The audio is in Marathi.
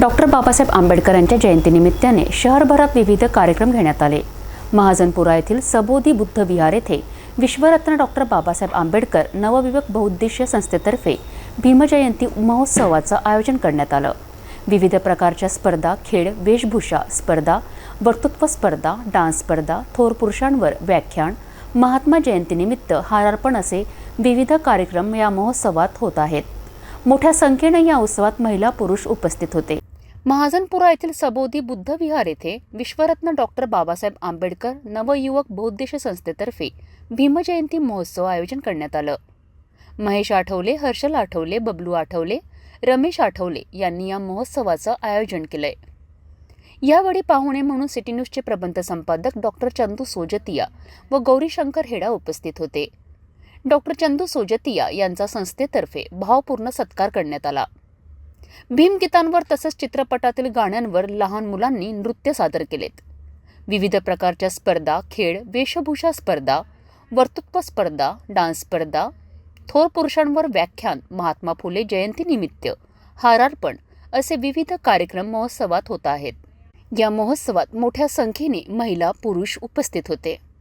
डॉक्टर बाबासाहेब आंबेडकर यांच्या जयंतीनिमित्ताने शहरभरात विविध कार्यक्रम घेण्यात आले. महाजनपुरा येथील सबोधी बुद्ध विहार येथे विश्वरत्न डॉक्टर बाबासाहेब आंबेडकर नवविवेक बहुउद्देशीय संस्थेतर्फे भीमजयंती महोत्सवाचं आयोजन करण्यात आलं. विविध प्रकारच्या स्पर्धा खेळ वेशभूषा स्पर्धा वक्तृत्व स्पर्धा डान्स स्पर्धा थोर पुरुषांवर व्याख्यान महात्मा जयंतीनिमित्त हारार्पण असे विविध कार्यक्रम या महोत्सवात होत आहेत. मोठ्या संख्येने या उत्सवात महिला पुरुष उपस्थित होते. महाजनपुरा येथील सबोधी बुद्ध विहार येथे विश्वरत्न डॉक्टर बाबासाहेब आंबेडकर नवयुवक बौद्धिश संस्थेतर्फे भीमजयंती महोत्सव आयोजन करण्यात आलं. महेश आठवले हर्षल आठवले बबलू आठवले रमेश आठवले यांनी या महोत्सवाचं आयोजन केलंय. यावेळी पाहुणे म्हणून सिटी न्यूजचे प्रबंध संपादक डॉक्टर चंदू सोजतिया व गौरीशंकर हेडा उपस्थित होते. डॉक्टर चंदू सोजतिया यांचा संस्थेतर्फे भावपूर्ण सत्कार करण्यात आला. भीमगीतांवर तसंच चित्रपटातील गाण्यांवर लहान मुलांनी नृत्य सादर केलेत. विविध प्रकारच्या स्पर्धा खेळ वेशभूषा स्पर्धा वर्तृत्व स्पर्धा डान्स स्पर्धा थोर पुरुषांवर व्याख्यान महात्मा फुले जयंतीनिमित्त हारार्पण असे विविध कार्यक्रम महोत्सवात होत आहेत. या महोत्सवात मोठ्या संख्येने महिला पुरुष उपस्थित होते.